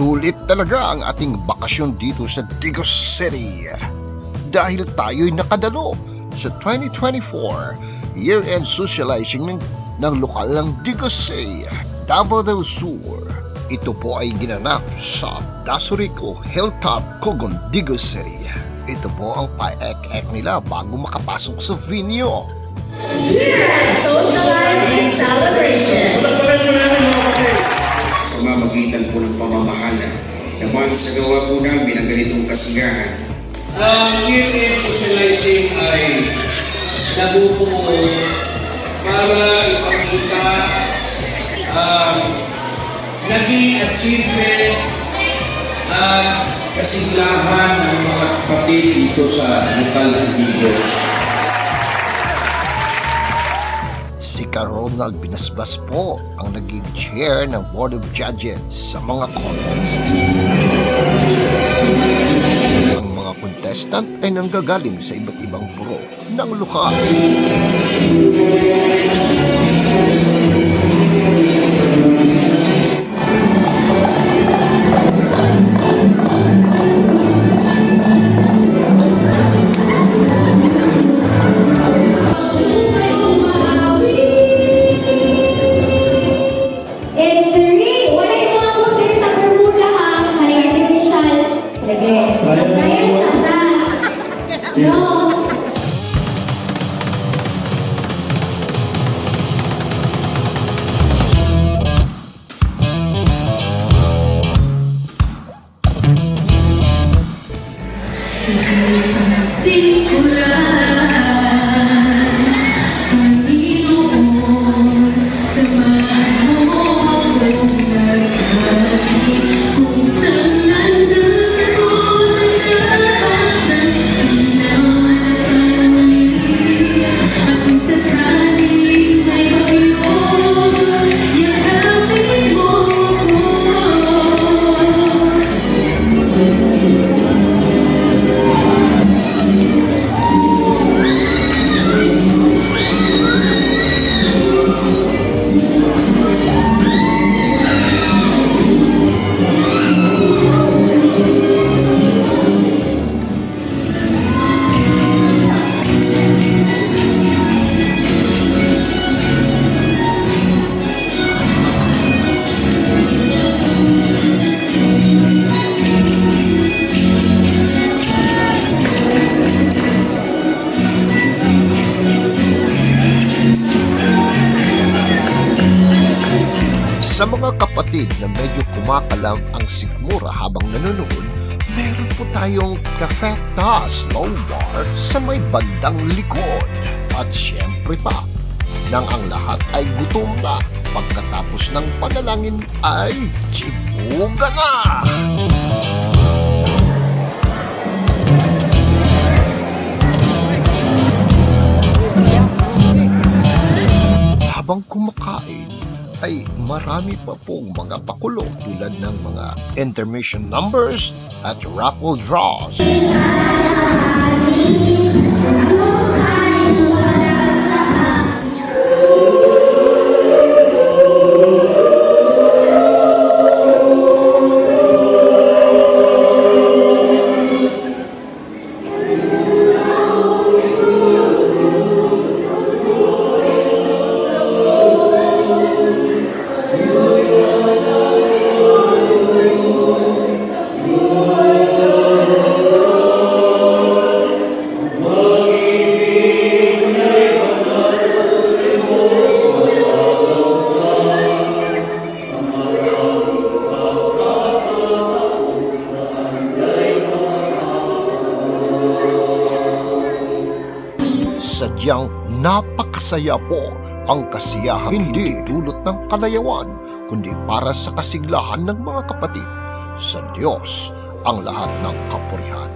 Sulit talaga ang ating bakasyon dito sa Digos City. Dahil tayo'y nakadalo sa 2024 year-end socializing ng, ng lokal ng Digos City, Davao del Sur. Ito po ay ginanap sa Dasurico Hilltop, Cogon, Digos City. Ito po ang paek-ek nila bago makapasok sa venue. Socializing naman sa gawa po namin ang ganitong kasigahan. Ang year-end socializing ay nabubuo para ipakita ang naging achievement at kasiglahan ng mga kapatid dito sa lokal ng Digos. Si Ronald Binasbas po ang naging chair ng Board of Judges sa mga contest. Ang mga contestant ay nanggagaling sa iba't ibang buro ng lokal. In No. Sa mga kapatid na medyo kumakalam ang sikmura habang nanonood, meron po tayong Cafe Tas Slow Bar sa may bandang likod. At syempre pa, nang ang lahat ay gutom na, pagkatapos ng panalangin ay chibuga na! Habang kumakain, ay marami pa pong mga pakulo tulad ng mga intermission numbers at raffle draws. Sadyang napakasaya po ang kasiyahan hindi dulot ng kalayawan kundi para sa kasiglahan ng mga kapatid. Sa Diyos ang lahat ng kapurihan.